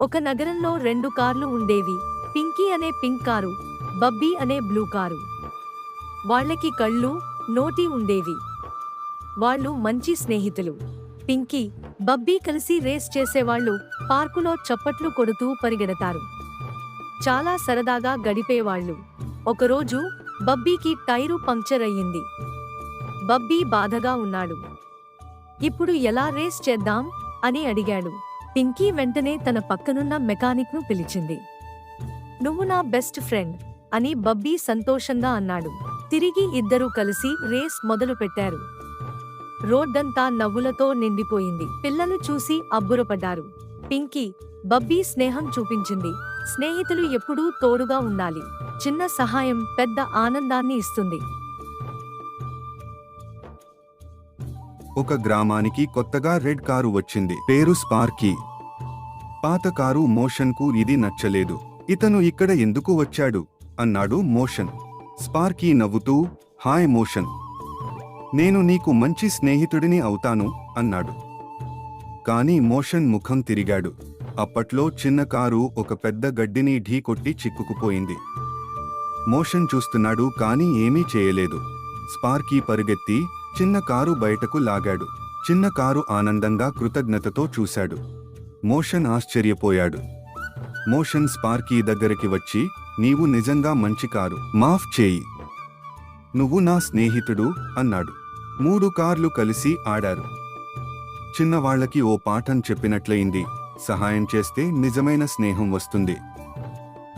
ఒక నగరంలో రెండు కార్లు ఉండేవి. పింకీ అనే పింక్ కారు బబ్బీ అనే బ్లూ కారు. వాళ్ళకి కళ్ళు నోటి ఉండేవి. వాళ్ళు మంచి స్నేహితులు. పింకీ బబ్బీ కలిసి రేస్ చేసేవాళ్ళు పార్కులో చప్పట్లు కొడుతూ పరిగెడతారు. చాలా సరదాగా గడిపేవాళ్ళు. ఒకరోజు బబ్బీకి టైరు పంక్చర్ అయ్యింది. బబ్బీ బాధగా ఉన్నాడు. ఇప్పుడు ఎలా రేస్ చేద్దాం? అని అడిగాడు. పింకీ వెంటనే తన పక్కనున్న మెకానిక్ను పిలిచింది. నువ్వు నా బెస్ట్ ఫ్రెండ్ అని బబ్బీ సంతోషంగా అన్నాడు. తిరిగి ఇద్దరూ కలిసి రేస్ మొదలుపెట్టారు రోడ్డంతా నవ్వులతో నిండిపోయింది. పిల్లలు చూసి అబ్బురపడ్డారు. పింకీ బబ్బీ స్నేహం చూపించింది. స్నేహితులు ఎప్పుడూ తోడుగా ఉండాలి. చిన్న సహాయం పెద్ద ఆనందాన్ని ఇస్తుంది. ఒక గ్రామానికి కొత్తగా రెడ్ కారు వచ్చింది. పేరు స్పార్కీ. పాత కారు మోషన్కు ఇది నచ్చలేదు. ఇతను ఇక్కడ ఎందుకు వచ్చాడు? అన్నాడు మోషన్. స్పార్కీ నవ్వుతూ హాయ్ మోషన్. నేను నీకు మంచి స్నేహితుడిని అవుతాను అన్నాడు. కాని మోషన్ ముఖం తిరిగాడు. అప్పట్లో చిన్న కారు ఒక పెద్ద గడ్డిని ఢీకొట్టి చిక్కుకుపోయింది. మోషన్ చూస్తున్నాడు కాని ఏమీ చేయలేదు. స్పార్కీ పరుగెత్తి చిన్న కారు బయటకు లాగాడు. చిన్న కారు ఆనందంగా కృతజ్ఞతతో చూశాడు. మోషన్ ఆశ్చర్యపోయాడు. మోషన్ స్పార్కీ దగ్గరికి వచ్చి నీవు నిజంగా మంచి కారు. మాఫ్ చేయి. నువ్వు నా స్నేహితుడు అన్నాడు. మూడు కార్లు కలిసి ఆడారు. చిన్నవాళ్ళకి ఓ పాఠం చెప్పినట్లయింది. సహాయం చేస్తే నిజమైన స్నేహం వస్తుంది.